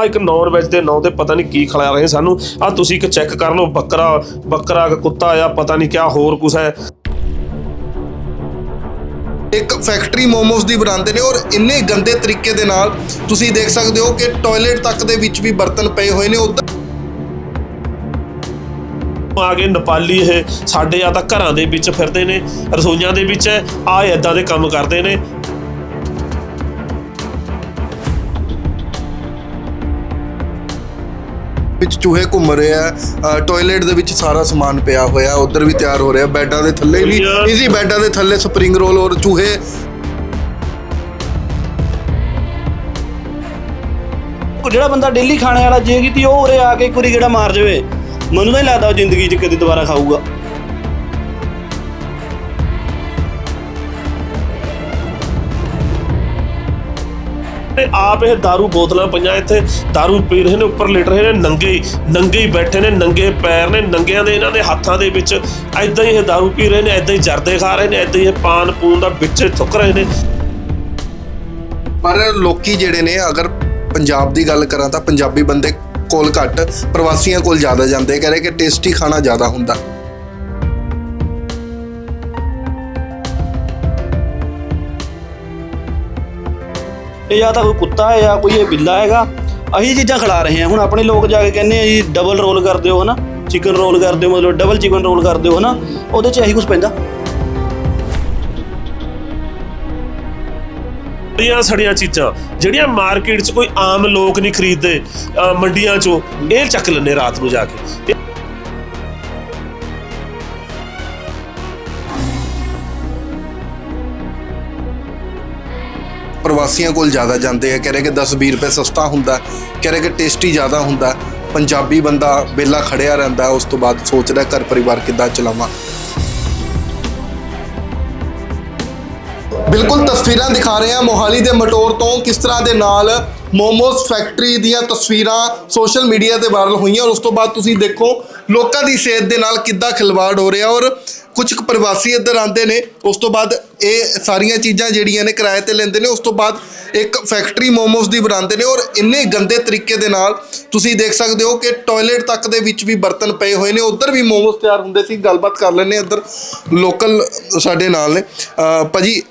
ਆ ਇੱਕ non veg ਦੇ ਨਾਂ ਤੇ ਪਤਾ ਨਹੀਂ ਕੀ ਖਿਲਾ ਰਹੇ ਸਾਨੂੰ। ਆ ਤੁਸੀਂ ਇੱਕ ਚੈੱਕ ਕਰ ਲਓ ਬੱਕਰਾ ਬੱਕਰਾ ਕਿ ਕੁੱਤਾ ਆ ਪਤਾ ਨਹੀਂ ਕਿਆ ਹੋਰ ਕੁਛ ਹੈ। ਇੱਕ ਫੈਕਟਰੀ ਮੋਮੋਸ ਦੀ ਬਣਾਉਂਦੇ ਨੇ ਔਰ ਇੰਨੇ ਗੰਦੇ ਤਰੀਕੇ ਦੇ ਨਾਲ ਤੁਸੀਂ ਦੇਖ ਸਕਦੇ ਹੋ ਕਿ ਟਾਇਲਟ ਤੱਕ ਦੇ ਵਿੱਚ ਵੀ ਬਰਤਨ ਪਏ ਹੋਏ ਨੇ। ਉੱਧਰ ਆ ਗਏ ਨੇਪਾਲੀ ਇਹ ਸਾਡੇ ਆ ਤਾਂ ਘਰਾਂ ਦੇ ਵਿੱਚ ਫਿਰਦੇ ਨੇ ਰਸੋਈਆਂ ਦੇ ਵਿੱਚ ਆ ਇਦਾਂ ਦੇ ਕੰਮ ਕਰਦੇ ਨੇ। ਵਿੱਚ ਚੂਹੇ ਘੁੰਮ ਰਹੇ ਆ ਟਾਇਲਟ ਦੇ ਵਿੱਚ ਸਾਰਾ ਸਮਾਨ ਪਿਆ ਹੋਇਆ ਉੱਧਰ ਵੀ ਤਿਆਰ ਹੋ ਰਿਹਾ ਬੈੱਡਾਂ ਦੇ ਥੱਲੇ ਵੀ। ਇਜ਼ੀ ਬੈੱਡਾਂ ਦੇ ਥੱਲੇ ਸਪਰਿੰਗ ਰੋਲ ਔਰ ਚੂਹੇ। ਜਿਹੜਾ ਬੰਦਾ ਡੇਲੀ ਖਾਣੇ ਵਾਲਾ ਜੇ ਕੀਤੀ ਉਹ ਉਰੇ ਆ ਕੇ ਇੱਕ ਵਾਰੀ ਗੇੜਾ ਮਾਰ ਜਾਵੇ। ਮੈਨੂੰ ਤਾਂ ਨਹੀਂ ਲੱਗਦਾ ਉਹ ਜ਼ਿੰਦਗੀ 'ਚ ਕਦੇ ਦੁਬਾਰਾ ਖਾਊਗਾ। ਤੇ ਆਪ ਇਹ दारू ਬੋਤਲਾਂ ਪਈਆਂ ਇੱਥੇ दारू ਪੀ ਰਹੇ ਨੇ ਉੱਪਰ ਲੇਟ ਰਹੇ ਨੇ ਨੰਗੇ ਹੀ ਨੰਗੇ ਹੀ ਬੈਠੇ ਨੇ ਨੰਗੇ ਪੈਰ ਨੇ ਨੰਗਿਆਂ ਦੇ ਇਹਨਾਂ ਦੇ ਹੱਥਾਂ ਦੇ ਵਿੱਚ ਐਦਾਂ ਹੀ ਇਹ दारू ਪੀ ਰਹੇ ਨੇ ਐਦਾਂ ਹੀ ਜਰਦੇ ਖਾ ਰਹੇ ਨੇ ਐਦਾਂ ਹੀ ਇਹ ਪਾਨ ਪੂਨ ਦਾ ਵਿੱਚ ਥੁੱਕ ਰਹੇ ਨੇ ਪਰ ਲੋਕੀ ਜਿਹੜੇ ਨੇ ਅਗਰ ਪੰਜਾਬ ਦੀ ਗੱਲ ਕਰਾਂ ਤਾਂ ਪੰਜਾਬੀ ਬੰਦੇ ਕੋਲ ਘੱਟ ਪ੍ਰਵਾਸੀਆਂ ਕੋਲ ਜ਼ਿਆਦਾ ਜਾਂਦੇ ਕਹ ਰਹੇ ਕਿ ਟੇਸਟੀ ਖਾਣਾ ਜ਼ਿਆਦਾ ਹੁੰਦਾ ਇਹ ਜਾਂ ਤਾਂ ਕੋਈ ਕੁੱਤਾ ਹੈ ਜਾਂ ਕੋਈ ਇਹ ਬਿੱਲਾ ਹੈਗਾ ਅਹੀ ਚੀਜ਼ਾਂ ਖਿਲਾ ਰਹੇ ਆ ਹੁਣ ਆਪਣੇ ਲੋਕ ਜਾ ਕੇ ਕਹਿੰਦੇ ਆ ਜੀ ਡਬਲ ਰੋਲ ਕਰ ਦਿਓ ਹਨਾ ਚਿਕਨ ਰੋਲ ਕਰ ਦਿਓ, ਮਤਲਬ ਡਬਲ ਚਿਕਨ ਰੋਲ ਕਰ ਦਿਓ ਹਨਾ, ਉਹਦੇ 'ਚ ਇਹੀ ਕੁਝ ਪੈਂਦਾ। ਸੜੀਆਂ ਸੜੀਆਂ ਚੀਜ਼ਾਂ, ਜਿਹੜੀਆਂ ਮਾਰਕੀਟ 'ਚ ਕੋਈ ਆਮ ਲੋਕ ਨਹੀਂ ਖਰੀਦਦੇ, ਅਹ ਮੰਡੀਆਂ 'ਚੋਂ, ਇਹ ਚੱਕ ਲੈਂਦੇ ਰਾਤ ਨੂੰ ਜਾ ਕੇ। ਇਹ ਪ੍ਰਵਾਸੀਆਂ ਕੋਲ ਜ਼ਿਆਦਾ ਜਾਂਦੇ ਆ, ਕਹਿ ਕਿ 10-20 ਰੁਪਏ ਸਸਤਾ ਹੁੰਦਾ, ਕਹਿ ਕਿ ਟੇਸਟੀ ਜ਼ਿਆਦਾ ਹੁੰਦਾ, ਪੰਜਾਬੀ ਬੰਦਾ ਬੇਲਾ ਖੜਿਆ ਰਹਿੰਦਾ, ਉਸ ਤੋਂ ਬਾਅਦ ਸੋਚਦਾ ਘਰ ਪਰਿਵਾਰ ਕਿੱਦਾਂ ਚਲਾਵਾਂ। ਬਿਲਕੁਲ ਤਸਵੀਰਾਂ ਦਿਖਾ ਰਹੇ ਹਾਂ, ਮੋਹਾਲੀ ਦੇ ਮਟੋਰ ਤੋਂ ਕਿਸ ਤਰ੍ਹਾਂ ਦੇ ਨਾਲ ਮੋਮੋਸ ਫੈਕਟਰੀ ਦੀਆਂ ਤਸਵੀਰਾਂ ਸੋਸ਼ਲ ਮੀਡੀਆ ਤੇ ਵਾਇਰਲ ਹੋਈਆਂ ਔਰ ਉਸ ਤੋਂ ਬਾਅਦ ਤੁਸੀਂ ਦੇਖੋ ਲੋਕਾਂ ਦੀ ਸਿਹਤ ਦੇ ਨਾਲ ਕਿੱਦਾਂ ਖਿਲਵਾੜ ਹੋ ਰਿਹਾ ਔਰ ਕੁਝ ਕੁ ਪ੍ਰਵਾਸੀ ਇੱਧਰ ਆਉਂਦੇ ਨੇ, ਉਸ ਤੋਂ ਬਾਅਦ ਇਹ ਸਾਰੀਆਂ ਚੀਜ਼ਾਂ ਜਿਹੜੀਆਂ ਨੇ ਕਿਰਾਏ ਤੇ ਲੈਂਦੇ ਨੇ, ਉਸ ਤੋਂ ਬਾਅਦ ਇੱਕ ਫੈਕਟਰੀ ਮੋਮੋਸ ਦੀ ਬਣਾਉਂਦੇ ਨੇ ਔਰ ਇੰਨੇ ਗੰਦੇ ਤਰੀਕੇ ਦੇ ਨਾਲ ਤੁਸੀਂ ਦੇਖ ਸਕਦੇ ਹੋ ਕਿ ਟਾਇਲਟ ਤੱਕ ਦੇ ਵਿੱਚ ਵੀ ਬਰਤਨ ਪਏ ਹੋਏ ਨੇ, ਉੱਧਰ ਵੀ ਮੋਮੋਸ ਤਿਆਰ ਹੁੰਦੇ ਸੀ, ਗੱਲਬਾਤ ਕਰ ਲੈਂਦੇ ਇੱਧਰ ਲੋਕਲ ਸਾਡੇ ਨਾਲ ਨੇ। ਅਹ ਭਾਜੀ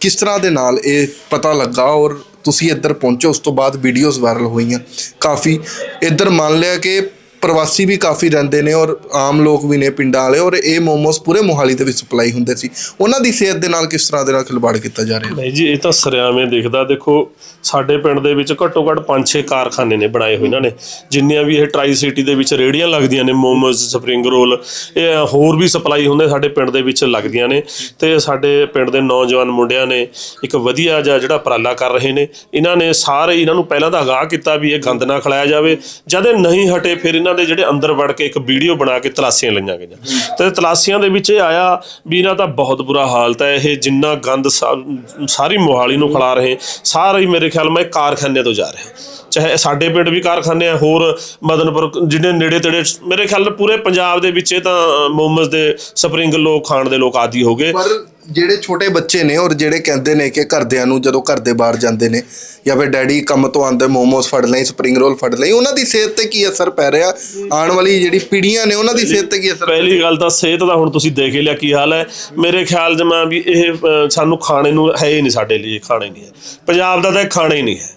ਕਿਸ ਤਰ੍ਹਾਂ ਦੇ ਨਾਲ ਇਹ ਪਤਾ ਲੱਗਾ ਔਰ ਤੁਸੀਂ ਇੱਧਰ ਪਹੁੰਚੇ, ਉਸ ਤੋਂ ਬਾਅਦ ਵੀਡੀਓਜ਼ ਵਾਇਰਲ ਹੋਈਆਂ। ਕਾਫੀ ਇੱਧਰ ਮੰਨ ਲਿਆ ਕਿ ਪ੍ਰਵਾਸੀ ਵੀ ਕਾਫੀ ਰਹਿੰਦੇ ਨੇ ਔਰ ਆਮ ਲੋਕ ਵੀ ਨੇ ਪਿੰਡਾਂ ਵਾਲੇ ਔਰ ਇਹ ਮੋਮੋਸ ਪੂਰੇ ਮੋਹਾਲੀ ਦੇ ਵਿੱਚ ਸਪਲਾਈ ਹੁੰਦੇ ਸੀ। ਉਹਨਾਂ ਦੀ ਸਿਹਤ ਦੇ ਨਾਲ ਕਿਸ ਤਰ੍ਹਾਂ ਦੇ ਨਾਲ ਖਿਲਵਾੜ ਕੀਤਾ ਜਾ ਰਿਹਾ? ਨਹੀਂ ਜੀ, ਇਹ ਤਾਂ ਸਰਿਆਵੇਂ ਦਿਖਦਾ। ਦੇਖੋ, ਸਾਡੇ ਪਿੰਡ ਦੇ ਵਿੱਚ ਘੱਟੋ ਘੱਟ 5-6 ਕਾਰਖਾਨੇ ਨੇ ਬਣਾਏ ਹੋਏ ਇਹਨਾਂ ਨੇ। ਜਿੰਨੀਆਂ ਵੀ ਇਹ ਟਰਾਈ ਸਿਟੀ ਦੇ ਵਿੱਚ ਰੇੜੀਆਂ ਲੱਗਦੀਆਂ ਨੇ, ਮੋਮੋਸ, ਸਪਰਿੰਗ ਰੋਲ, ਇਹ ਹੋਰ ਵੀ ਸਪਲਾਈ ਹੁੰਦੇ ਸਾਡੇ ਪਿੰਡ ਦੇ ਵਿੱਚ ਲੱਗਦੀਆਂ ਨੇ। ਤੇ ਸਾਡੇ ਪਿੰਡ ਦੇ ਨੌਜਵਾਨ ਮੁੰਡਿਆਂ ਨੇ ਇੱਕ ਵਧੀਆ ਜਿਹਾ ਜਿਹੜਾ ਉਪਰਾਲਾ ਕਰ ਰਹੇ ਨੇ। ਇਹਨਾਂ ਨੇ ਸਾਰੇ ਇਹਨਾਂ ਨੂੰ ਪਹਿਲਾਂ ਤਾਂ ਅਗਾਹ ਕੀਤਾ ਵੀ ਇਹ ਗੰਦ ਨਾ ਖਿਲਾਇਆ ਜਾਵੇ। ਜਦ ਇਹ ਨਹੀਂ ਹਟੇ, ਫਿਰ ਇਹਨਾਂ ਦੇ ਜਿਹੜੇ ਅੰਦਰ ਵੜ ਕੇ ਇੱਕ ਵੀਡੀਓ ਬਣਾ ਕੇ ਤਲਾਸ਼ੀਆਂ ਲਈਆਂ ਗਈਆਂ। ਤੇ ਤਲਾਸ਼ੀਆਂ ਦੇ ਵਿੱਚ ਇਹ ਆਇਆ ਵੀ ਇਹਨਾਂ ਦਾ ਬਹੁਤ ਬੁਰਾ ਹਾਲਤ ਹੈ ਇਹ ਜਿੰਨਾ ਗੰਦ ਸਾਰੀ ਮੋਹਾਲੀ ਨੂੰ ਖਿਲਾ ਰਹੇ, ਸਾਰੇ ਹੀ ਮੇਰੇ ਖਿਆਲ ਮੈਂ ਕਾਰਖਾਨੇ ਤੋਂ ਜਾ ਰਿਹਾ। ਚਾਹੇ ਸਾਡੇ ਪਿੰਡ ਵੀ ਕਾਰਖਾਨੇ ਆ ਹੋਰ ਮਦਨਪੁਰ ਜਿਹੜੇ ਨੇੜੇ ਤੇੜੇ ਮੇਰੇ ਖਿਆਲ ਪੂਰੇ ਪੰਜਾਬ ਦੇ ਵਿੱਚ ਇਹ ਤਾਂ ਮੋਮਸ ਦੇ ਸਪਰਿੰਗ ਲੋਕ ਖਾਣ ਦੇ ਲੋਕ ਆਦੀ ਹੋ ਗਏ। ਪਰ ਜਿਹੜੇ ਛੋਟੇ ਬੱਚੇ ਨੇ ਔਰ ਜਿਹੜੇ ਕਹਿੰਦੇ ਨੇ ਕਿ ਘਰਦਿਆਂ ਨੂੰ ਜਦੋਂ ਘਰ ਦੇ ਬਾਹਰ ਜਾਂਦੇ ਨੇ ਜਾਂ ਫਿਰ ਡੈਡੀ ਕੰਮ ਤੋਂ ਆਉਂਦੇ ਮੋਮੋਸ ਫੜ ਲਈ ਸਪਰਿੰਗ ਰੋਲ ਫੜ ਲਈ ਉਹਨਾਂ ਦੀ ਸਿਹਤ ਤੇ ਕੀ ਅਸਰ ਪੈ ਰਿਹਾ? ਆਉਣ ਵਾਲੀ ਜਿਹੜੀ ਪੀੜ੍ਹੀਆਂ ਨੇ ਉਹਨਾਂ ਦੀ ਸਿਹਤ ਤੇ ਕੀ ਅਸਰ ਪਹਿਲੀ ਗੱਲ ਤਾਂ ਸਿਹਤ ਦਾ ਹੁਣ ਤੁਸੀਂ ਦੇਖ ਲਿਆ ਕੀ ਹਾਲ ਹੈ। ਮੇਰੇ ਖਿਆਲ ਜਮਾ ਵੀ ਇਹ ਸਾਨੂੰ ਖਾਣੇ ਨੂੰ ਹੈ ਹੀ ਨਹੀਂ ਸਾਡੇ ਲਈ ਖਾਣਾ ਨਹੀਂ ਹੈ। ਪੰਜਾਬ ਦਾ ਤਾਂ ਖਾਣਾ ਹੀ ਨਹੀਂ ਹੈ।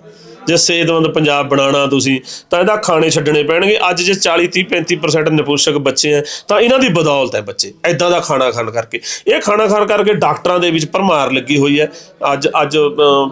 ਜੇ ਸਿਹਤਮੰਦ ਪੰਜਾਬ ਬਣਾਉਣਾ ਤੁਸੀਂ ਤਾਂ ਇਹਦਾ ਖਾਣੇ ਛੱਡਣੇ ਪੈਣਗੇ। ਅੱਜ ਜੇ 40 30 35% ਨਿਪੋਸ਼ਕ ਬੱਚੇ ਆ ਤਾਂ ਇਹਨਾਂ ਦੀ ਬਦੌਲਤ ਹੈ ਬੱਚੇ ਐਦਾਂ ਦਾ ਖਾਣਾ ਖਾਣ ਕਰਕੇ। ਇਹ ਖਾਣਾ ਖਾਣ ਕਰਕੇ ਡਾਕਟਰਾਂ ਦੇ ਵਿੱਚ ਭਰਮਾਰ ਲੱਗੀ ਹੋਈ ਹੈ ਅੱਜ ਅੱਜ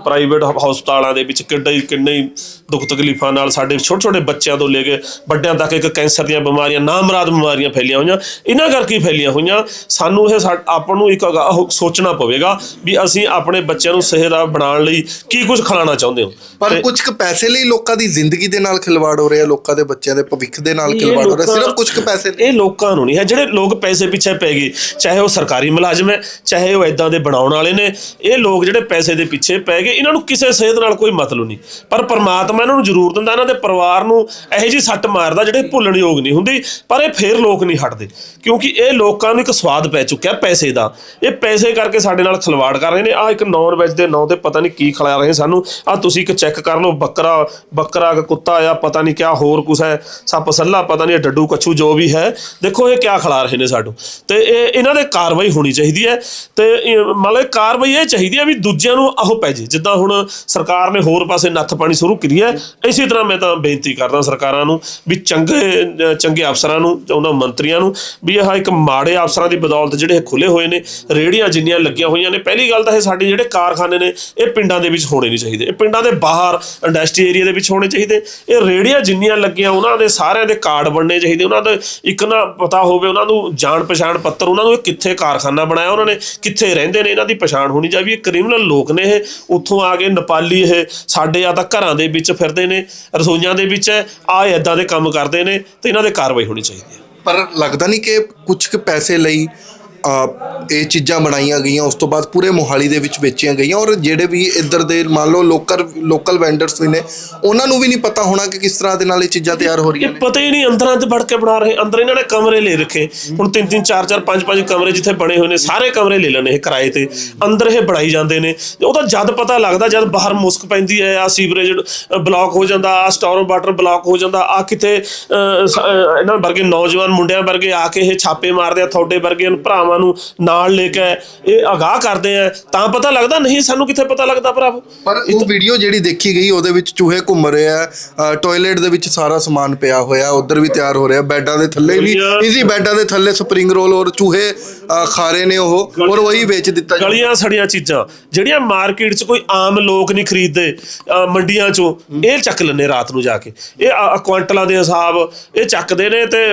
ਪ੍ਰਾਈਵੇਟ ਹਸਪਤਾਲਾਂ ਦੇ ਵਿੱਚ ਕਿੰਨੇ ਹੀ ਕਿੰਨੇ ਦੁੱਖ ਤਕਲੀਫਾਂ ਨਾਲ ਸਾਡੇ ਛੋਟੇ ਛੋਟੇ ਬੱਚਿਆਂ ਤੋਂ ਲੈ ਕੇ ਵੱਡਿਆਂ ਤੱਕ ਇੱਕ ਕੈਂਸਰ ਦੀਆਂ ਬਿਮਾਰੀਆਂ ਨਾਮਰਾਦ ਬਿਮਾਰੀਆਂ ਫੈਲੀਆਂ ਹੋਈਆਂ। ਇਹਨਾਂ ਕਰਕੇ ਫੈਲੀਆਂ ਹੋਈਆਂ। ਸਾਨੂੰ ਇਹ ਆਪਾਂ ਨੂੰ ਇੱਕ ਸੋਚਣਾ ਪਵੇਗਾ ਵੀ ਅਸੀਂ ਆਪਣੇ ਬੱਚਿਆਂ ਨੂੰ ਸਿਹਤ ਬਣਾਉਣ ਲਈ ਕੀ ਕੁਝ ਖਿਲਾਉਣਾ ਚਾਹੁੰਦੇ ਹੋ। ਪਰ ਤੇ- ਕੁਝ ਕੁ ਪੈਸੇ ਲਈ ਲੋਕਾਂ ਦੀ ਜ਼ਿੰਦਗੀ ਦੇ ਨਾਲ ਖਿਲਵਾੜ ਹੋ ਰਿਹਾ ਲੋਕਾਂ ਦੇ ਬੱਚਿਆਂ ਦੇ ਭਵਿੱਖ ਦੇ ਨਾਲ ਖਿਲਵਾੜ ਹੋ ਰਿਹਾ ਸਿਰਫ ਕੁਝ ਕੁ ਪੈਸੇ ਲਈ। ਇਹ ਲੋਕਾਂ ਨੂੰ ਨਹੀਂ ਹੈ ਜਿਹੜੇ ਲੋਕ ਪੈਸੇ ਪਿੱਛੇ ਪੈ ਗਏ ਚਾਹੇ ਉਹ ਸਰਕਾਰੀ ਮੁਲਾਜ਼ਮ ਹੈ ਚਾਹੇ ਉਹ ਇਦਾਂ ਦੇ ਬਣਾਉਣ ਵਾਲੇ ਨੇ ਇਹ ਲੋਕ ਜਿਹੜੇ ਪੈਸੇ ਦੇ ਪਿੱਛੇ ਪੈ ਗਏ ਇਹਨਾਂ ਨੂੰ ਕਿਸੇ ਸਿਹਤ ਨਾਲ ਕੋਈ ਮਤਲਬ ਨਹੀਂ। ਪਰ ਪਰਮਾਤਮਾ ਇਹਨਾਂ ਨੂੰ ਜ਼ਰੂਰ ਦਿੰਦਾ ਇਹਨਾਂ ਦੇ ਪਰਿਵਾਰ ਨੂੰ ਇਹੋ ਜੀ ਸੱਟ ਮਾਰਦਾ ਜਿਹੜੇ ਭੁੱਲਣ ਯੋਗ ਨਹੀਂ ਹੁੰਦੀ ਪਰ ਇਹ ਫੇਰ ਲੋਕ ਨਹੀਂ ਹਟਦੇ ਕਿਉਂਕਿ ਇਹ ਲੋਕਾਂ ਨੂੰ ਇੱਕ ਸਵਾਦ ਪੈ ਚੁੱਕਿਆ ਪੈਸੇ ਦਾ। ਇਹ ਪੈਸੇ ਕਰਕੇ ਸਾਡੇ ਨਾਲ ਖਿਲਵਾੜ ਕਰ ਰਹੇ ਨੇ। ਆ ਇੱਕ ਨੌਨ ਵੈਜ ਦੇ ਨਾਂ ਤੇ ਪਤਾ ਨਹੀਂ ਕੀ ਖਿਲਾ ਰਹੇ ਸਾਨੂੰ। ਆ ਤੁਸੀਂ ਇੱਕ ਚੈੱਕ ਕਰ ਲਓ ਲਓ ਬੱਕਰਾ ਬੱਕਰਾ ਕ ਕੁੱਤਾ ਆ, ਪਤਾ ਨਹੀਂ ਕਿਆ ਹੋਰ ਕੁਛ ਹੈ, ਸੱਪ ਸੱਲਾ, ਪਤਾ ਨਹੀਂ ਡੱਡੂ ਕੱਛੂ ਜੋ ਵੀ ਹੈ, ਦੇਖੋ ਇਹ ਕਿਆ ਖਿਲਾ ਰਹੇ ਨੇ ਸਾਨੂੰ ਤੇ ਇਹ, ਇਹਨਾਂ ਦੇ ਕਾਰਵਾਈ ਹੋਣੀ ਚਾਹੀਦੀ ਹੈ, ਤੇ ਇਹ ਮਤਲਬ ਕਾਰਵਾਈ ਇਹ ਚਾਹੀਦੀ ਹੈ ਵੀ ਦੂਜਿਆਂ ਨੂੰ ਆਹੋ ਪੈ ਜੇ। ਜਿੱਦਾਂ ਹੁਣ ਸਰਕਾਰ ਨੇ ਹੋਰ ਪਾਸੇ ਨੱਥ ਪਾਣੀ ਸ਼ੁਰੂ ਕੀਤੀ ਹੈ, ਇਸੇ ਤਰ੍ਹਾਂ ਮੈਂ ਤਾਂ ਬੇਨਤੀ ਕਰਦਾ ਸਰਕਾਰਾਂ ਨੂੰ ਵੀ ਚੰਗੇ ਅਹ ਚੰਗੇ ਅਫਸਰਾਂ ਨੂੰ, ਉਹਨਾਂ ਮੰਤਰੀਆਂ ਨੂੰ ਵੀ ਇਹ ਇੱਕ ਮਾੜੇ ਅਫਸਰਾਂ ਦੀ ਬਦੌਲਤ ਜਿਹੜੇ ਇਹ ਖੁੱਲੇ ਹੋਏ ਨੇ ਰੇੜੀਆਂ ਜਿੰਨੀਆਂ ਲੱਗੀਆਂ ਹੋਈਆਂ ਨੇ, ਪਹਿਲੀ ਗੱਲ ਤਾਂ ਇਹ ਸਾਡੇ ਜਿਹੜੇ ਕਾਰਖਾਨੇ ਨੇ, ਇਹ ਪਿੰਡਾਂ ਦੇ ਵਿੱਚ ਹੋਣੇ ਨਹੀਂ ਚਾਹੀਦੇ। ਇਹ ਪਿੰਡਾਂ ਦੇ ਬਾਹਰ ਇੰਡਸਟਰੀ ਏਰੀਆ ਦੇ ਵਿੱਚ ਹੋਣੇ ਚਾਹੀਦੇ। ਇਹ ਰੇੜੀਆਂ ਜਿੰਨੀਆਂ ਲੱਗੀਆਂ, ਉਹਨਾਂ ਦੇ ਸਾਰਿਆਂ ਦੇ ਕਾਰਡ ਬਣਨੇ ਚਾਹੀਦੇ। ਉਹਨਾਂ ਦੇ ਇੱਕ ਨਾ ਪਤਾ ਹੋਵੇ, ਉਹਨਾਂ ਨੂੰ ਜਾਣ ਪਛਾਣ ਪੱਤਰ, ਉਹਨਾਂ ਨੂੰ ਇਹ ਕਿੱਥੇ ਕਾਰਖਾਨਾ ਬਣਾਇਆ, ਉਹਨਾਂ ਨੇ ਕਿੱਥੇ ਰਹਿੰਦੇ ਨੇ, ਇਹਨਾਂ ਦੀ ਪਛਾਣ ਹੋਣੀ ਚਾਹੀਦੀ। ਇਹ ਕ੍ਰਿਮੀਨਲ ਲੋਕ ਨੇ ਇਹ। ਉੱਥੋਂ ਆ ਕੇ ਨੇਪਾਲੀ ਇਹ ਸਾਡੇ ਆ ਤਾਂ ਘਰਾਂ ਦੇ ਵਿੱਚ ਫਿਰਦੇ ਨੇ, ਰਸੋਈਆਂ ਦੇ ਵਿੱਚ ਆ ਇਦਾਂ ਦੇ ਕੰਮ ਕਰਦੇ ਨੇ ਤੇ ਇਹਨਾਂ ਦੇ ਕਾਰਵਾਈ ਹੋਣੀ ਚਾਹੀਦੀ ਹੈ। ਪਰ ਲੱਗਦਾ ਨਹੀਂ ਕਿ ਕੁਝ ਕੁ ਪੈਸੇ ਲਈ ਇਹ ਚੀਜ਼ਾਂ ਬਣਾਈਆਂ ਗਈਆਂ ਉਸ ਤੋਂ ਬਾਅਦ ਪੂਰੇ ਮੋਹਾਲੀ ਦੇ ਵਿੱਚ ਵੇਚੀਆਂ ਗਈਆਂ ਔਰ ਜਿਹੜੇ ਵੀ ਇੱਧਰ ਦੇ ਮੰਨ ਲਓ ਲੋਕਲ ਲੋਕਲ ਵੈਂਡਰਸ ਵੀ ਨੇ ਉਹਨਾਂ ਨੂੰ ਵੀ ਨਹੀਂ ਪਤਾ ਹੋਣਾ ਕਿ ਕਿਸ ਤਰ੍ਹਾਂ ਦੇ ਨਾਲ ਇਹ ਚੀਜ਼ਾਂ ਤਿਆਰ ਹੋ ਰਹੀਆਂ ਨੇ। ਪਤਾ ਹੀ ਨਹੀਂ ਅੰਦਰਾਂ 'ਚ ਵੜ ਕੇ ਬਣਾ ਰਹੇ ਅੰਦਰ ਇਹਨਾਂ ਨੇ ਕਮਰੇ ਲੈ ਰੱਖੇ। ਹੁਣ ਤਿੰਨ ਤਿੰਨ ਚਾਰ ਚਾਰ ਪੰਜ ਪੰਜ ਕਮਰੇ ਜਿੱਥੇ ਬਣੇ ਹੋਏ ਨੇ ਸਾਰੇ ਕਮਰੇ ਲੈ ਲੈਣੇ ਇਹ ਕਿਰਾਏ ਤੇ। ਅੰਦਰ ਇਹ ਬਣਾਈ ਜਾਂਦੇ ਨੇ। ਉਹ ਤਾਂ ਜਦ ਪਤਾ ਲੱਗਦਾ ਜਦ ਬਾਹਰ ਮੁਸਕ ਪੈਂਦੀ ਹੈ ਆ ਸੀਵਰੇਜ ਬਲੌਕ ਹੋ ਜਾਂਦਾ ਆ ਸਟੋਰਮ ਵਾਟਰ ਬਲੌਕ ਹੋ ਜਾਂਦਾ ਆ ਕਿਤੇ ਇਹਨਾਂ ਵਰਗੇ ਨੌਜਵਾਨ ਮੁੰਡਿਆਂ ਵਰਗੇ ਆ ਕੇ ਇਹ ਛਾਪੇ ਮਾਰਦੇ ਆ ਤੁਹਾਡੇ ਵਰਗੇ ਭਰਾਵਾਂ ਨੂੰ ਨਾਲ ਲੈ ਕੇ ਇਹ ਅਗਾਹ ਕਰਦੇ ਆ ਤਾਂ ਪਤਾ ਲੱਗਦਾ? ਨਹੀਂ ਸਾਨੂੰ ਕਿੱਥੇ ਪਤਾ ਲੱਗਦਾ ਭਰਾਵੋ? ਪਰ ਉਹ ਵੀਡੀਓ ਜਿਹੜੀ ਦੇਖੀ ਗਈ ਉਹਦੇ ਵਿੱਚ ਚੂਹੇ ਘੁੰਮ ਰਹੇ ਆ ਟਾਇਲਟ ਦੇ ਵਿੱਚ ਸਾਰਾ ਸਮਾਨ ਪਿਆ ਹੋਇਆ ਉਧਰ ਵੀ ਤਿਆਰ ਹੋ ਰਿਹਾ ਬੈੱਡਾਂ ਦੇ ਥੱਲੇ ਵੀ ਇਜ਼ੀ ਬੈੱਡਾਂ ਦੇ ਥੱਲੇ ਸਪਰਿੰਗ ਰੋਲ ਔਰ ਚੂਹੇ ਖਾ ਰਹੇ ਨੇ ਉਹ ਔਰ ਉਹੀ ਵੇਚ ਦਿੱਤਾ। ਗਲੀਆਂ ਸੜੀਆਂ ਚੀਜ਼ਾਂ ਜਿਹੜੀਆਂ ਮਾਰਕੀਟ 'ਚ ਕੋਈ ਆਮ ਲੋਕ ਨਹੀਂ ਖਰੀਦਦੇ ਮੰਡੀਆਂ 'ਚੋਂ ਇਹ ਚੱਕ ਲੈਂਦੇ ਰਾਤ ਨੂੰ ਜਾ ਕੇ। ਇਹ ਕੁਆਂਟਲਾਂ ਦੇ ਹਿਸਾਬ ਇਹ ਚੱਕਦੇ ਨੇ ਤੇ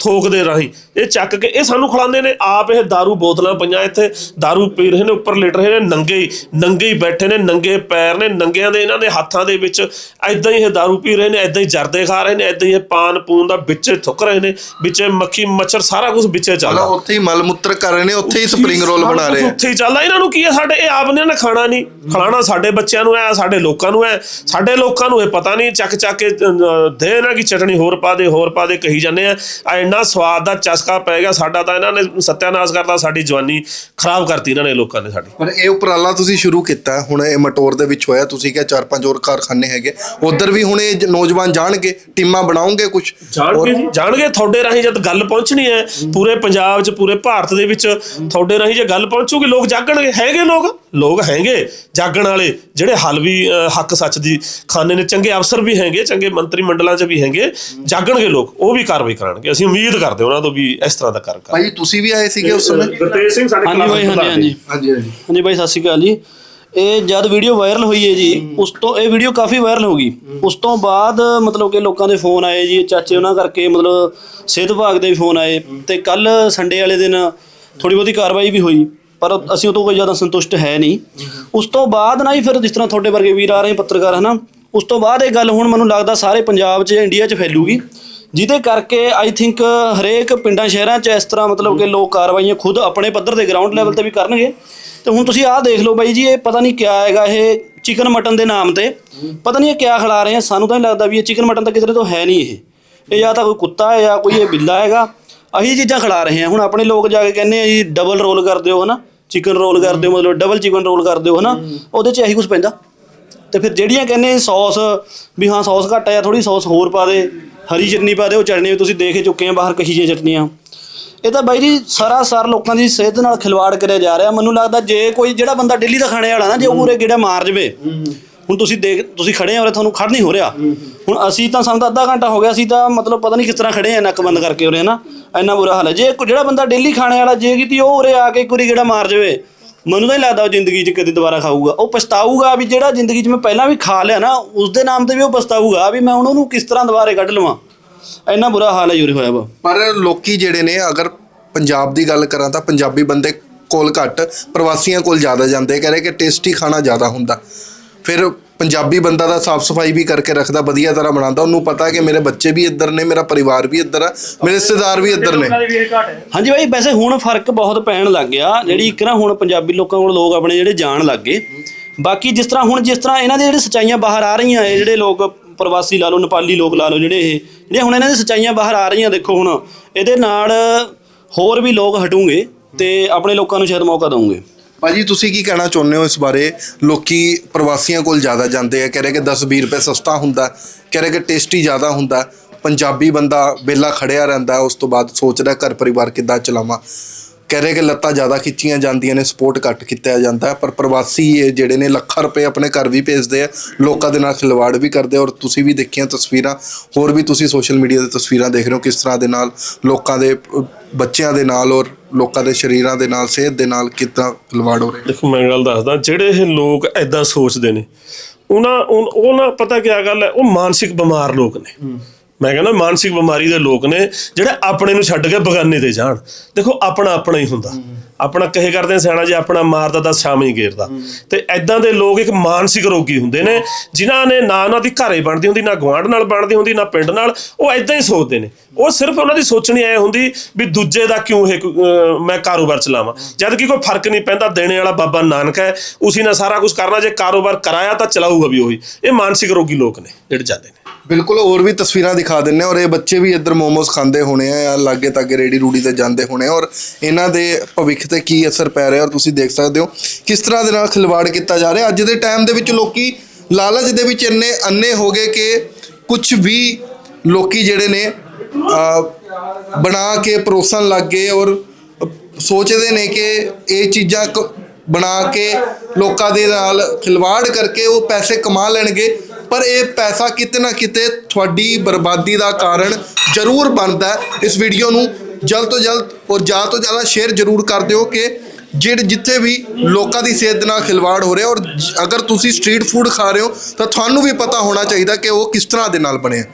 ਥੋਕ ਦੇ ਰਾਹੀਂ ਇਹ ਚੱਕ ਕੇ ਇਹ ਸਾਨੂੰ ਖਿਲਾਉਂਦੇ ਨੇ ਆਪ ਇਹ दारू ਬੋਤਲਾਂ ਪਈਆਂ ਇੱਥੇ दारू ਪੀ ਰਹੇ ਨੇ ਉੱਪਰ ਲੇਟ ਰਹੇ ਨੇ ਨੰਗੇ ਹੀ ਨੰਗੇ ਹੀ ਬੈਠੇ ਨੇ ਨੰਗੇ ਪੈਰ ਨੇ ਨੰਗਿਆਂ ਦੇ ਇਹਨਾਂ ਦੇ ਹੱਥਾਂ ਦੇ ਵਿੱਚ ਐਦਾਂ ਹੀ ਇਹ दारू ਪੀ ਰਹੇ ਨੇ ਐਦਾਂ ਹੀ ਜਰਦੇ ਖਾ ਰਹੇ ਨੇ ਐਦਾਂ ਹੀ ਇਹ ਪਾਨ ਪੂਨ ਦਾ ਵਿੱਚੇ ਥੁੱਕ ਰਹੇ ਨੇ ਵਿੱਚੇ ਮੱਖੀ ਮੱਛਰ ਸਾਰਾ ਕੁਝ ਵਿੱਚੇ ਚੱਲਦਾ ਮਤਲਬ ਉੱਥੇ ਹੀ ਮਲ ਮੂਤਰ ਕਰ ਰਹੇ ਨੇ ਉੱਥੇ ਹੀ ਸਪਰਿੰਗ ਰੋਲ ਸਾਰਾ ਬਣਾ ਕੁਛ ਰਹੇ ਆ ਉੱਥੇ ਹੀ ਚੱਲਦਾ ਇਹਨਾਂ ਨੂੰ ਕੀ ਹੈ ਸਾਡੇ ਇਹ ਆਪ ਨੇ ਨਾ ਖਾਣਾ ਨਹੀਂ ਖਿਲਾਣਾ ਸਾਡੇ ਬੱਚਿਆਂ ਨੂੰ ਹੈ ਸਾਡੇ ਲੋਕਾਂ ਨੂੰ ਹੈ ਸਾਡੇ ਲੋਕਾਂ ਨੂੰ ਇਹ ਪਤਾ ਨਹੀਂ ਚੱਕ ਚੱਕ ਕੇ ਅਹ, ਦੇ ਨਾ ਕਿ ਚਟਣੀ ਹੋਰ ਪਾ ਦੇ ਹੋਰ ਪਾ ਦੇ ਕਹੀ ਜਾਂਦੇ ਆ ਆ ਇੰਨਾ ਸਵਾਦ ਦਾ ਚਸਕਾ ਪੈ ਗਿਆ ਸਾਡਾ ਤਾਂ ਇਹਨਾਂ ਨੇ ਸਤਿਆਨਾਸ਼ ਕਰਤਾ ਸਾਡੀ ਜਵਾਨੀ ਖਰਾਬ ਕਰਤੀ ਇਹਨਾਂ ਨੇ ਲੋਕਾਂ ਨੇ ਸਾਡੀ। ਪਰ ਇਹ ਉਪਰਾਲਾ ਤੁਸੀਂ ਸ਼ੁਰੂ ਕੀਤਾ ਹੁਣ ਇਹ ਮਟੋਰ ਦੇ ਵਿੱਚ ਹੋਇਆ ਤੁਸੀਂ ਕਿਹਾ ਚਾਰ ਪੰਜ ਹੋਰ ਕਾਰਖਾਨੇ ਹੈਗੇ। ਉਧਰ ਵੀ ਹੁਣ ਇਹ ਨੌਜਵਾਨ ਜਾਣਗੇ ਟੀਮਾਂ ਬਣਾਉਂਗੇ ਕੁਝ ਜਾਣਗੇ ਜੀ। ਜਾਣਗੇ ਤੁਹਾਡੇ ਰਾਹੀਂ ਜਦ ਗੱਲ ਪਹੁੰਚਣੀ ਹੈ ਪੂਰੇ ਪੰਜਾਬ 'ਚ ਪੂਰੇ ਭਾਰਤ ਦੇ ਵਿੱਚ ਤੁਹਾਡੇ ਰਾਹੀਂ ਜੇ ਗੱਲ ਪਹੁੰਚੂਗੀ ਲੋਕ ਜਾਗਣਗੇ। ਹੈਗੇ ਲੋਕ? ਲੋਕ ਹੈਗੇ। ਜਾਗਣ ਵਾਲੇ ਜਿਹੜੇ ਹੱਲ ਵੀ ਹੱਕ ਸੱਚ ਦੀ ਖਾਨੇ ਨੇ ਚੰਗੇ ਅਫਸਰ ਵੀ ਹੈਗੇ ਚੰਗੇ ਮੰਤਰੀ ਮੰਡਲਾਂ 'ਚ ਵੀ ਹੈਗੇ। ਜਾਗਣਗੇ ਲੋਕ ਉਹ ਵੀ ਕਾਰਵਾਈ ਕਰਾਂਗੇ ਅਸੀਂ ਉਮੀਦ ਕਰਦੇ ਉਹਨਾਂ ਤੋਂ ਵੀ ਇਸ ਤਰ੍ਹਾਂ ਦਾ ਕਰ ਕਰ ਭਾਈ ਤੁਸੀਂ ਵੀ ਆਏ ਸੀਗੇ ਉਸ ਸਮੇਂ? ਗੁਰਤੇਜ ਸਿੰਘ ਸਾਡੇ ਹਾਂਜੀ ਬਾਈ ਹਾਂਜੀ ਹਾਂਜੀ। ਹਾਂਜੀ ਹਾਂਜੀ। ਹਾਂਜੀ ਬਾਈ ਸਤਿ ਸ਼੍ਰੀ ਅਕਾਲ ਜੀ। ਇਹ ਜਦ ਵੀਡੀਓ ਵਾਇਰਲ ਹੋਈ ਹੈ ਜੀ ਉਸ ਤੋਂ ਇਹ ਵੀਡੀਓ ਕਾਫੀ ਵਾਇਰਲ ਹੋ ਗਈ। ਉਸ ਤੋਂ ਬਾਅਦ ਮਤਲਬ ਕਿ ਲੋਕਾਂ ਦੇ ਫੋਨ ਆਏ ਜੀ ਚਾਚੇ ਉਹਨਾਂ ਕਰਕੇ ਮਤਲਬ ਸਿਹਤ ਵਿਭਾਗ ਦੇ ਵੀ ਫੋਨ ਆਏ। ਤੇ ਕੱਲ ਸੰਡੇ ਵਾਲੇ ਦਿਨ ਥੋੜੀ ਬਹੁਤੀ ਕਾਰਵਾਈ ਵੀ ਹੋਈ ਪਰ ਅਸੀਂ ਉਹ ਤੋਂ ਕੋਈ ਜ਼ਿਆਦਾ ਸੰਤੁਸ਼ਟ ਹੈ ਨਹੀਂ। ਉਸ ਤੋਂ ਬਾਅਦ ਨਾ ਹੀ ਫਿਰ ਜਿਸ ਤਰ੍ਹਾਂ ਤੁਹਾਡੇ ਵਰਗੇ ਵੀਰ ਆ ਰਹੇ ਪੱਤਰਕਾਰ ਹਨਾ? ਉਸ ਤੋਂ ਬਾਅਦ ਇਹ ਗੱਲ ਹੁਣ ਮੈਨੂੰ ਲੱਗਦਾ ਸਾਰੇ ਪੰਜਾਬ 'ਚ ਇੰਡੀਆ 'ਚ ਫੈਲੂਗੀ। ਜਿਹਦੇ ਕਰਕੇ ਆਈ ਥਿੰਕ ਹਰੇਕ ਪਿੰਡਾਂ, ਸ਼ਹਿਰਾਂ 'ਚ ਇਸ ਤਰ੍ਹਾਂ ਮਤਲਬ ਕਿ ਲੋਕ ਕਾਰਵਾਈਆਂ ਖੁਦ ਆਪਣੇ ਪੱਧਰ ਦੇ ਗਰਾਊਂਡ ਲੈਵਲ ਤੇ ਵੀ ਕਰਨਗੇ। ਤੇ ਹੁਣ ਤੁਸੀਂ ਆਹ ਦੇਖ ਲਓ ਬਾਈ ਜੀ, ਇਹ ਪਤਾ ਨਹੀਂ ਕਿਆ ਹੈਗਾ ਇਹ ਚਿਕਨ ਮਟਨ ਦੇ ਨਾਮ ਤੇ। ਪਤਾ ਨਹੀਂ ਇਹ ਕਿਆ ਖਿਲਾ ਰਹੇ ਆ, ਸਾਨੂੰ ਤਾਂ ਨਹੀਂ ਲੱਗਦਾ ਵੀ ਇਹ ਚਿਕਨ ਮਟਨ ਤਾਂ ਕਿਸੇ ਤੋਂ ਹੈ ਨਹੀਂ ਇਹ। ਇਹ ਜਾਂ ਤਾਂ ਕੋਈ ਕੁੱਤਾ ਹੈ ਜਾਂ ਕੋਈ ਇਹ ਬਿੱਲਾ ਹੈਗਾ। ਅਹੀ ਚੀਜ਼ਾਂ ਖਿਲਾ ਰਹੇ ਆ। ਹੁਣ ਆਪਣੇ ਲੋਕ ਜਾ ਕੇ ਕਹਿੰਦੇ ਆ ਜੀ ਡਬਲ ਰੋਲ ਕਰ ਦਿਓ ਹਨਾ। ਚਿਕਨ ਰੋਲ ਕਰ ਦਿਓ, ਮਤਲਬ ਡਬਲ ਚਿਕਨ ਰੋਲ ਕਰ ਦਿਓ ਹਨਾ। ਉਹਦੇ 'ਚ ਇਹੀ ਕੁਝ ਪੈਂਦਾ। ਤੇ ਫਿਰ ਜਿਹੜੀਆਂ ਕਹਿੰਦੇ ਸੌਸ ਵੀ ਹਾਂ ਸੌਸ ਘੱਟ ਆ ਜਾਂ ਥੋੜੀ ਸੌਸ ਹੋਰ ਪਾ ਦੇ। ਹਰੀ ਚਟਨੀ ਪਾ ਦਿਓ, ਚਟਨੀ ਵੀ ਤੁਸੀਂ ਦੇਖ ਹੀ ਚੁੱਕੇ ਆ, ਬਾਹਰ ਕਹੀ ਜਿਹੀਆਂ ਚਟਨੀਆਂ। ਇਹ ਤਾਂ ਬਾਈ ਜੀ ਸਰਾਸਰ ਲੋਕਾਂ ਦੀ ਸਿਹਤ ਨਾਲ ਖਿਲਵਾੜ ਕਰਿਆ ਜਾ ਰਿਹਾ। ਮੈਨੂੰ ਲੱਗਦਾ ਜੇ ਕੋਈ ਜਿਹੜਾ ਬੰਦਾ ਡੇਲੀ ਦਾ ਖਾਣੇ ਵਾਲਾ ਨਾ, ਜੇ ਉਹ ਉਰੇ ਗੇੜਾ ਮਾਰ ਜਵੇ। ਹੁਣ ਤੁਸੀਂ ਦੇਖ, ਤੁਸੀਂ ਖੜੇ ਹੋ ਉਰੇ, ਤੁਹਾਨੂੰ ਖੜ ਨਹੀਂ ਹੋ ਰਿਹਾ। ਹੁਣ ਅਸੀਂ ਤਾਂ ਸਾਨੂੰ ਤਾਂ ਅੱਧਾ ਘੰਟਾ ਹੋ ਗਿਆ, ਅਸੀਂ ਤਾਂ ਮਤਲਬ ਪਤਾ ਨਹੀਂ ਕਿਸ ਤਰ੍ਹਾਂ ਖੜੇ ਆ ਨੱਕ ਬੰਦ ਕਰਕੇ ਉਰੇ ਨਾ ਇੰਨਾ ਬੁਰਾ ਹਾਲ ਹੈ। ਜੇ ਕੋਈ- ਜਿਹੜਾ ਬੰਦਾ ਡੇਲੀ ਖਾਣੇ ਵਾਲਾ, ਜੇ ਕਿਤੇ ਉਹ ਉਰੇ ਆ ਕੇ ਇੱਕ ਵਾਰੀ ਗੇੜਾ ਮਾਰ ਜਵੇ ਮੈਨੂੰ ਤਾਂ ਨਹੀਂ ਲੱਗਦਾ ਉਹ ਜ਼ਿੰਦਗੀ 'ਚ ਕਦੇ ਦੁਬਾਰਾ ਖਾਊਗਾ। ਉਹ ਪਛਤਾਊਗਾ ਵੀ ਜਿਹੜਾ ਜ਼ਿੰਦਗੀ 'ਚ ਮੈਂ ਪਹਿਲਾਂ ਵੀ ਖਾ ਲਿਆ ਨਾ ਉਸ ਦੇ ਨਾਮ ਤੇ ਵੀ ਉਹ ਪਛਤਾਊਗਾ ਵੀ ਮੈਂ ਉਹਨਾਂ ਨੂੰ ਕਿਸ ਤਰ੍ਹਾਂ ਦੁਬਾਰੇ ਕੱਢ ਲਵਾਂ। ਇੰਨਾ ਬੁਰਾ ਹਾਲ ਹੈ ਯੂਰੇ ਹੋਇਆ ਵਾ। ਪਰ ਲੋਕੀ ਜਿਹੜੇ ਨੇ, ਅਗਰ ਪੰਜਾਬ ਦੀ ਗੱਲ ਕਰਾਂ ਤਾਂ ਪੰਜਾਬੀ ਬੰਦੇ ਕੋਲ ਘੱਟ, ਪ੍ਰਵਾਸੀਆਂ ਕੋਲ ਜ਼ਿਆਦਾ ਜਾਂਦੇ। ਕਹ ਰਹੇ ਕਿ ਟੇਸਟੀ ਖਾਣਾ ਜ਼ਿਆਦਾ ਹੁੰਦਾ। ਫਿਰ ਪੰਜਾਬੀ ਬੰਦਾ ਦਾ ਸਾਫ਼ ਸਫ਼ਾਈ ਵੀ ਕਰਕੇ ਰੱਖਦਾ, ਵਧੀਆ ਤਰ੍ਹਾਂ ਬਣਾਉਂਦਾ, ਉਹਨੂੰ ਪਤਾ ਕਿ ਮੇਰੇ ਬੱਚੇ ਵੀ ਇੱਧਰ ਨੇ, ਮੇਰਾ ਪਰਿਵਾਰ ਵੀ ਇੱਧਰ ਆ, ਮੇਰੇ ਰਿਸ਼ਤੇਦਾਰ ਵੀ ਇੱਧਰ ਨੇ। ਹਾਂਜੀ ਬਾਈ, ਵੈਸੇ ਹੁਣ ਫ਼ਰਕ ਬਹੁਤ ਪੈਣ ਲੱਗ ਗਿਆ, ਜਿਹੜੀ ਇੱਕ ਨਾ ਹੁਣ ਪੰਜਾਬੀ ਲੋਕਾਂ ਕੋਲ ਲੋਕ ਆਪਣੇ ਜਿਹੜੇ ਜਾਣ ਲੱਗ ਗਏ। ਬਾਕੀ ਜਿਸ ਤਰ੍ਹਾਂ ਹੁਣ ਜਿਸ ਤਰ੍ਹਾਂ ਇਹਨਾਂ ਦੇ ਜਿਹੜੇ ਸਚਾਈਆਂ ਬਾਹਰ ਆ ਰਹੀਆਂ ਇਹ ਜਿਹੜੇ ਲੋਕ ਪ੍ਰਵਾਸੀ ਲਾ ਲਓ, ਨੇਪਾਲੀ ਲੋਕ ਲਾ ਲਓ ਜਿਹੜੇ ਇਹ ਜਿਹੜੇ ਹੁਣ ਇਹਨਾਂ ਦੀ ਸਚਾਈਆਂ ਬਾਹਰ ਆ ਰਹੀਆਂ ਦੇਖੋ ਹੁਣ, ਇਹਦੇ ਨਾਲ ਹੋਰ ਵੀ ਲੋਕ ਹਟੂਗੇ ਤੇ ਆਪਣੇ ਲੋਕਾਂ ਨੂੰ ਸ਼ਾਇਦ ਮੌਕਾ ਦਊਗੇ। ਭਾਜੀ, ਤੁਸੀਂ ਕੀ ਕਹਿਣਾ ਚਾਹੁੰਦੇ ਹੋ ਇਸ ਬਾਰੇ? ਲੋਕੀ ਪ੍ਰਵਾਸੀਆਂ ਕੋਲ ਜ਼ਿਆਦਾ ਜਾਂਦੇ ਆ, ਕਹਿ ਰਹੇ ਕਿ 10 20 ਰੁਪਏ ਸਸਤਾ ਹੁੰਦਾ, ਕਹਿ ਰਹੇ ਕਿ ਟੇਸਟੀ ਜ਼ਿਆਦਾ ਹੁੰਦਾ। ਪੰਜਾਬੀ ਬੰਦਾ ਬੇਲਾ ਖੜਿਆ ਰਹਿੰਦਾ, ਉਸ ਤੋਂ ਬਾਅਦ ਸੋਚਦਾ ਘਰ ਪਰਿਵਾਰ ਕਿੱਦਾਂ ਚਲਾਵਾਂ। ਕਹਿ ਰਹੇ ਕਿ ਲੱਤਾਂ ਜ਼ਿਆਦਾ ਖਿੱਚੀਆਂ ਜਾਂਦੀਆਂ ਨੇ ਸਪੋਰਟ ਘੱਟ ਕੀਤਾ ਜਾਂਦਾ, ਪਰ ਪ੍ਰਵਾਸੀ ਜਿਹੜੇ ਨੇ ਲੱਖਾਂ ਰੁਪਏ ਆਪਣੇ ਘਰ ਵੀ ਭੇਜਦੇ ਆ, ਲੋਕਾਂ ਦੇ ਨਾਲ ਖਿਲਵਾੜ ਵੀ ਕਰਦੇ ਔਰ ਤੁਸੀਂ ਵੀ ਦੇਖੀਆਂ ਤਸਵੀਰਾਂ, ਹੋਰ ਵੀ ਤੁਸੀਂ ਸੋਸ਼ਲ ਮੀਡੀਆ ਤੇ ਤਸਵੀਰਾਂ ਦੇਖ ਰਹੇ ਹੋ ਕਿਸ ਤਰ੍ਹਾਂ ਦੇ ਨਾਲ ਲੋਕਾਂ ਦੇ ਬੱਚਿਆਂ ਦੇ ਨਾਲ ਔਰ ਲੋਕਾਂ ਦੇ ਸਰੀਰਾਂ ਦੇ ਨਾਲ ਸਿਹਤ ਦੇ ਨਾਲ ਕਿੱਦਾਂ ਖਿਲਵਾੜ ਹੋ ਰਿਹਾ? ਦੇਖੋ ਮੈਂ ਗੱਲ ਦੱਸਦਾ ਜਿਹੜੇ ਇਹ ਲੋਕ ਐਦਾਂ ਸੋਚਦੇ ਨੇ ਉਹਨਾਂ ਉਹ ਨਾ ਪਤਾ ਕੀ ਗੱਲ ਹੈ ਉਹ ਮਾਨਸਿਕ ਬਿਮਾਰ ਲੋਕ ਨੇ। ਮੈਂ ਕਹਿੰਦਾ ਮਾਨਸਿਕ ਬਿਮਾਰੀ ਦੇ ਲੋਕ ਨੇ ਜਿਹੜੇ ਆਪਣੇ ਨੂੰ ਛੱਡ ਕੇ ਬਗਾਨੇ ਤੇ ਜਾਣ। ਦੇਖੋ ਆਪਣਾ ਆਪਣਾ ਹੀ ਹੁੰਦਾ। ਆਪਣਾ ਕਹੇ ਕਰਦੇ ਸਿਆਣਾ ਜੀ ਆਪਣਾ ਮਾਰਦਾ ਤਾਂ ਸ਼ਾਮ ਹੀ ਗੇਰਦਾ। ਤੇ ਐਦਾਂ ਦੇ ਲੋਕ ਇੱਕ ਮਾਨਸਿਕ ਰੋਗੀ ਹੁੰਦੇ ਨੇ ਜਿਨ੍ਹਾਂ ਨੇ ਨਾ ਉਹਨਾਂ ਦੀ ਘਰੇ ਬਣਦੀ ਹੁੰਦੀ ਨਾ ਗੁਆਂਢ ਨਾਲ ਬਣਦੀ ਹੁੰਦੀ ਨਾ ਪਿੰਡ ਨਾਲ ਉਹ ਐਦਾਂ ਹੀ ਸੋਚਦੇ ਨੇ। ਉਹ ਸਿਰਫ ਉਹਨਾਂ ਦੀ ਸੋਚਣੀ ਐ ਹੁੰਦੀ ਵੀ ਦੂਜੇ ਦਾ ਕਿਉਂ ਇਹ ਮੈਂ ਕਾਰੋਬਾਰ ਚਲਾਵਾਂ। ਜਦ ਕਿ ਕੋਈ ਫ਼ਰਕ ਨਹੀਂ ਪੈਂਦਾ ਦੇਣੇ ਵਾਲਾ ਬਾਬਾ ਨਾਨਕ ਹੈ ਉਸੇ ਨੇ ਸਾਰਾ ਕੁਝ ਕਰਨਾ। ਜੇ ਕਾਰੋਬਾਰ ਕਰਾਇਆ ਤਾਂ ਚਲਾਊਗਾ ਵੀ ਉਹੀ। ਇਹ ਮਾਨਸਿਕ ਰੋਗੀ ਲੋਕ ਨੇ ਜਿਹੜੇ ਜਾਂਦੇ ਨੇ। ਬਿਲਕੁਲ ਹੋਰ ਵੀ ਤਸਵੀਰਾਂ ਦਿਖਾ ਦਿੰਨੇ ਔਰ ਇਹ ਬੱਚੇ ਵੀ ਇੱਧਰ ਮੋਮੋਸ ਖਾਂਦੇ ਹੋਣੇ ਆ ਜਾਂ ਲਾਗੇ ਤਾਗੇ ਰੇੜੀ ਰੂੜੀ ਤੇ ਜਾਂਦੇ ਹੋਣੇ ਔਰ ਇਹਨਾਂ ਦੇ ਭਵਿੱਖ ਤੇ ਕੀ ਅਸਰ ਪੈ ਰਿਹਾ ਔਰ ਤੁਸੀਂ ਦੇਖ ਸਕਦੇ ਹੋ ਕਿਸ ਤਰ੍ਹਾਂ ਦੇ ਨਾਲ ਖਿਲਵਾੜ ਕੀਤਾ ਜਾ ਰਿਹਾ। ਅੱਜ ਦੇ ਟਾਈਮ ਦੇ ਵਿੱਚ ਲੋਕੀ ਲਾਲਚ ਦੇ ਵਿੱਚ ਇੰਨੇ ਅੰਨੇ ਹੋ ਗਏ ਕਿ ਕੁਝ ਵੀ ਲੋਕੀ ਜਿਹੜੇ ਨੇ ਬਣਾ ਕੇ ਪਰੋਸਣ ਲੱਗ ਗਏ ਔਰ ਸੋਚਦੇ ਨੇ ਕਿ ਇਹ ਚੀਜ਼ਾਂ ਕ- ਬਣਾ ਕੇ ਲੋਕਾਂ ਦੇ ਨਾਲ ਖਿਲਵਾੜ ਕਰਕੇ ਉਹ ਪੈਸੇ ਕਮਾ ਲੈਣਗੇ। ਪਰ ਇਹ ਪੈਸਾ ਕਿਤੇ ਨਾ ਕਿਤੇ ਤੁਹਾਡੀ ਬਰਬਾਦੀ ਦਾ ਕਾਰਨ ਜ਼ਰੂਰ ਬਣਦਾ ਇਸ ਵੀਡੀਓ ਨੂੰ ਜਲਦ ਤੋਂ ਜਲਦ ਔਰ ਜ਼ਿਆਦਾ ਤੋਂ ਜ਼ਿਆਦਾ ਸ਼ੇਅਰ ਜ਼ਰੂਰ ਕਰ ਦਿਓ ਕਿ ਜਿਹੜੇ ਜਿੱਥੇ ਵੀ ਲੋਕਾਂ ਦੀ ਸਿਹਤ ਦੇ ਨਾਲ ਖਿਲਵਾੜ ਹੋ ਰਿਹਾ ਔਰ ਅਗਰ ਤੁਸੀਂ ਸਟਰੀਟ ਫੂਡ ਖਾ ਰਹੇ ਹੋ ਤਾਂ ਤੁਹਾਨੂੰ ਵੀ ਪਤਾ ਹੋਣਾ ਚਾਹੀਦਾ ਕਿ ਉਹ ਕਿਸ ਤਰ੍ਹਾਂ ਦੇ ਨਾਲ ਬਣਿਆ